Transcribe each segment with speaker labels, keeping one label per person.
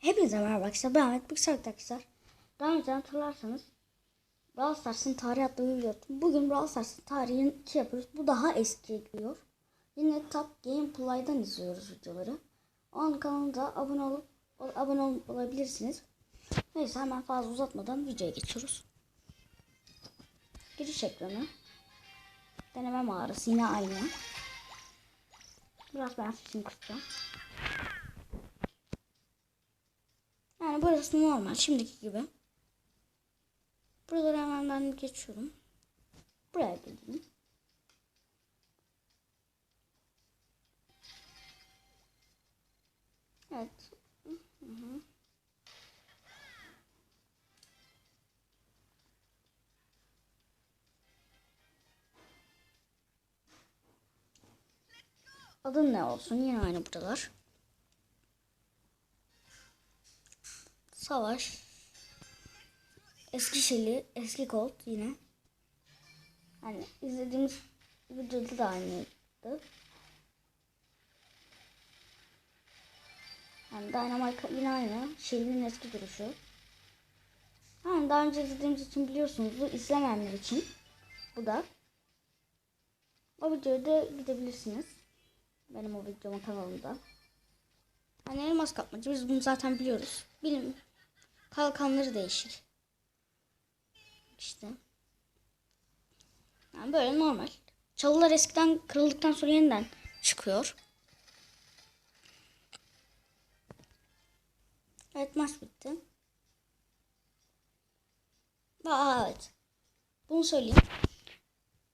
Speaker 1: Hepinize merhaba arkadaşlar. Ben Ahmet Bilgisayar arkadaşlar. Daha önce hatırlarsanız Brawl Stars'ın tarihi adlı video. Bugün Brawl Stars'ın tarihini 2 yapıyoruz. Bu daha eskiye gidiyor. Yine Top Gameplay'dan izliyoruz videoları. Onun kanalında abone olup abone ol- olabilirsiniz. Neyse hemen fazla uzatmadan videoya geçiyoruz. Giriş ekranı. Deneme mağarası yine aynı. Biraz ben sesimi kısacağım. Yani burası normal. Şimdiki gibi. Buraları hemen ben geçiyorum. Buraya geleyim. Evet. Hı hı. Adın ne olsun? Yine aynı buralar. Savaş. Eski Şeli, eski Colt yine. Hani izlediğimiz videoda da aynıydı. Yani Dynamite yine aynı. Shelly'nin eski duruşu. Yani daha önce izlediğimiz için biliyorsunuz. İzlemeyenler için. Bu da. O videoya da gidebilirsiniz. Benim o videomun kanalımda. Hani elmas kapmacı biz bunu zaten biliyoruz. Bilim kalkanları değişir. İşte. Yani böyle normal. Çalılar eskiden kırıldıktan sonra yeniden çıkıyor. Evet maç bitti. Aa, evet. Bunu söyleyeyim.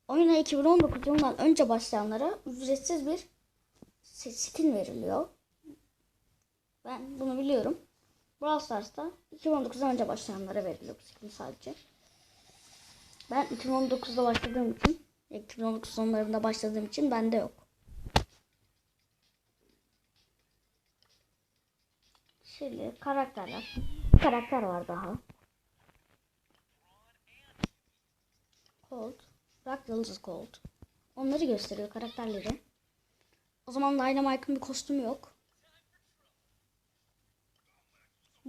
Speaker 1: Oyuna 2019 yılından önce başlayanlara ücretsiz bir skin veriliyor. Ben bunu biliyorum. Brawl Stars'ta 2019'dan önce başlayanlara veriliyor bu skin sadece. Ben 2019'da başladığım için 2019 sonlarında başladığım için bende yok. Şimdi karakterler. Karakter var daha. Cold. Rock Yıldız Cold. Onları gösteriyor karakterleri. O zaman Dynamite'ın bir kostümü yok.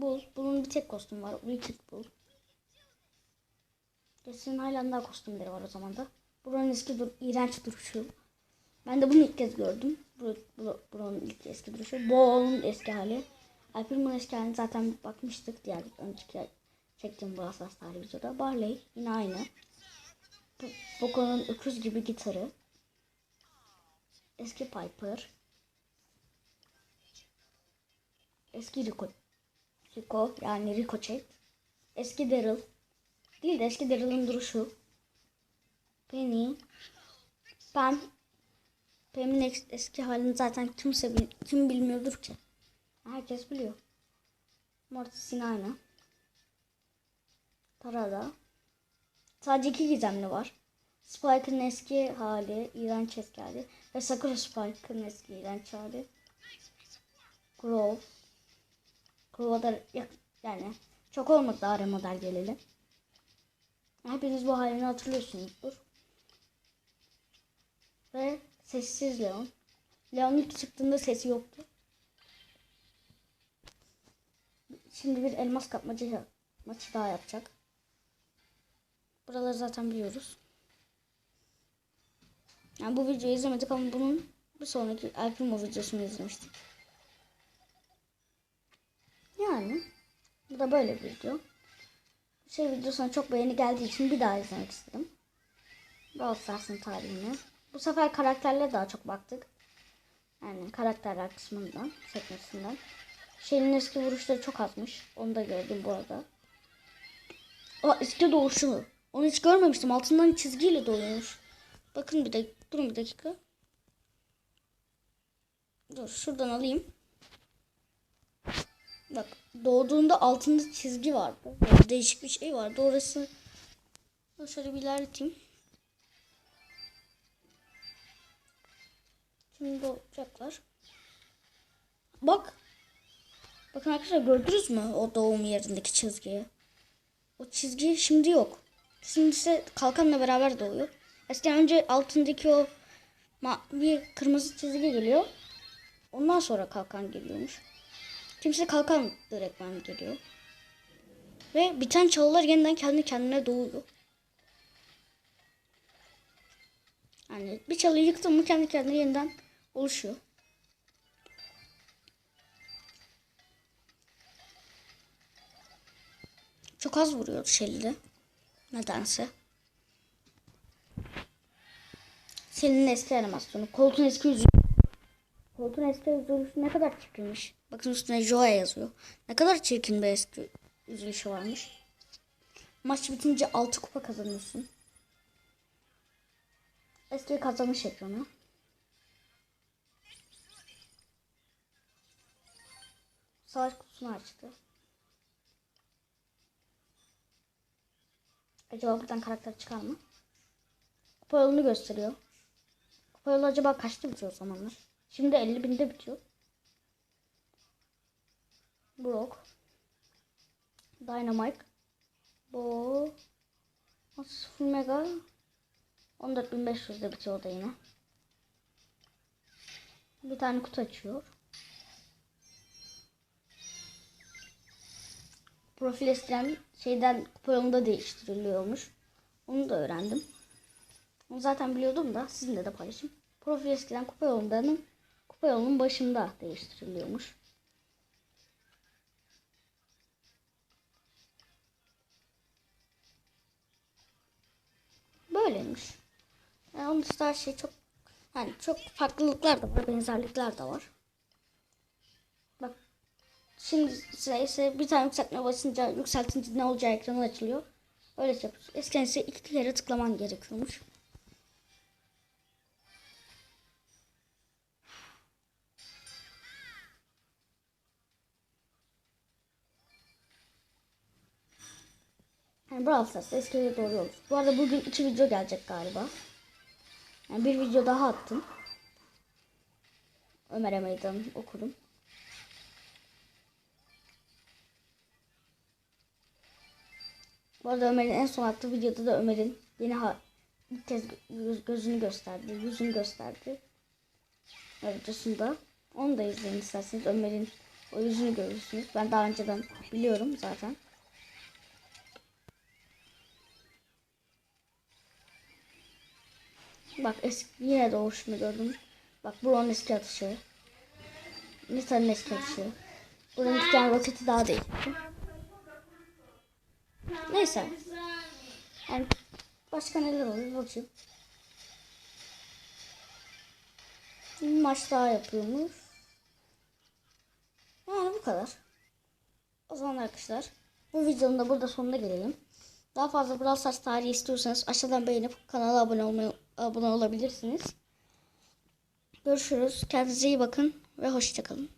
Speaker 1: Bull. Bull'un bir tek kostümü var. Wicked Bull. Kesin hala daha kostümleri var o zaman da. Buranın eski dur iğrenç duruşu. Ben de bunu ilk kez gördüm. Bu, bu, buranın ilk eski duruşu. Boğa'nın eski hali. Alpirman'ın eski halini zaten bakmıştık diğer önceki çektiğim Brawl Stars tarihi videoda. Barley yine aynı. Boko'nun öküz gibi gitarı. Eski Piper. Eski Rico. Rico yani Ricochet. Eski Daryl. Değil de eski Daryl'ın duruşu. Penny. Pam. Pam'in es- eski halini zaten kimse bil- kim bilmiyordur ki. Herkes biliyor. Mortis yine aynı. Tarada. Sadece iki gizemli var. Spike'ın eski hali, iğrenç eski hali. Ve Sakura Spike'ın eski iğrenç hali. Grove. Da yak- yani çok olmadı daha remodel geleli. Hepiniz bu halini hatırlıyorsunuzdur. Ve sessiz Leon. Leon ilk çıktığında sesi yoktu. Şimdi bir elmas kapmaca maçı daha yapacak. Buraları zaten biliyoruz. Yani bu videoyu izlemedik ama bunun bir sonraki El Primo videosunu izlemiştik. Yani bu da böyle bir video. Şey videosuna çok beğeni geldiği için bir daha izlemek istedim. Brawl tarihini. Bu sefer karakterlere daha çok baktık. Yani karakterler kısmından, sekmesinden. Şeyin eski vuruşları çok azmış. Onu da gördüm bu arada. Aa eski doğuşu. Onu hiç görmemiştim. Altından çizgiyle doğuyormuş. Bakın bir dakika. Durun bir dakika. Dur şuradan alayım. Bak doğduğunda altında çizgi vardı. Böyle değişik bir şey vardı. Orası şöyle bir ilerleteyim. Şimdi doğacaklar. Bak. Bakın arkadaşlar gördünüz mü o doğum yerindeki çizgiyi? O çizgi şimdi yok. Şimdi ise kalkanla beraber doğuyor. Eskiden önce altındaki o mavi kırmızı çizgi geliyor. Ondan sonra kalkan geliyormuş. Kimse kalkan direktmen geliyor. Ve biten çalılar yeniden kendi kendine doğuyor. Yani bir çalıyı yıktın mı kendi kendine yeniden oluşuyor. Çok az vuruyor Shelly'de. Nedense. Senin eski animasyonu. Koltuğun eski yüzü. Koltuğun eski yüzü ne kadar çirkinmiş. Bakın üstüne Joa yazıyor. Ne kadar çirkin bir eski üzülüşü varmış. Maç bitince 6 kupa kazanıyorsun. Eski kazanmış ekranı. Savaş kutusunu açtı. Acaba buradan karakter çıkar mı? Kupa yolunu gösteriyor. Kupa yolu acaba kaçta bitiyor o zamanlar? Şimdi 50 binde bitiyor. Brock. Dynamite. Bu. Full Mega. 14500'de bitiyor da yine. Bir tane kutu açıyor. Profil eskiden şeyden kupa yolunda değiştiriliyormuş. Onu da öğrendim. Onu zaten biliyordum da sizinle de paylaşayım. Profil eskiden kupa yolundanın kupa yolunun başında değiştiriliyormuş. Böyleymiş. Yani onun dışında her şey çok yani çok farklılıklar da var, benzerlikler de var. Bak şimdi size ise bir tane yükseltme basınca yükseltince ne olacağı ekranı açılıyor. Öyle yapıyoruz. Eskiden ise iki kere tıklaman gerekiyormuş. Yani Brawl Stars'ta eskiye doğru yolculuk. Bu arada bugün iki video gelecek galiba. Yani bir video daha attım. Ömer'e meydan okudum. Bu arada Ömer'in en son attığı videoda da Ömer'in yeni ha ilk kez gö- gözünü gösterdi, yüzünü gösterdi. Videosunda. Onu da izleyin isterseniz. Ömer'in o yüzünü görürsünüz. Ben daha önceden biliyorum zaten. Bak eski yine doğuşunu gördüm. Bak buranın eski atışı. Nisa'nın eski atışı. Buranın iki tane roketi daha değil. Neyse. Yani başka neler oluyor bakayım. Bir maç daha yapıyormuş. Yani bu kadar. O zaman arkadaşlar bu videonun da burada sonuna gelelim. Daha fazla Brawl Stars tarihi istiyorsanız aşağıdan beğenip kanala abone olmayı abone olabilirsiniz. Görüşürüz. Kendinize iyi bakın ve hoşçakalın.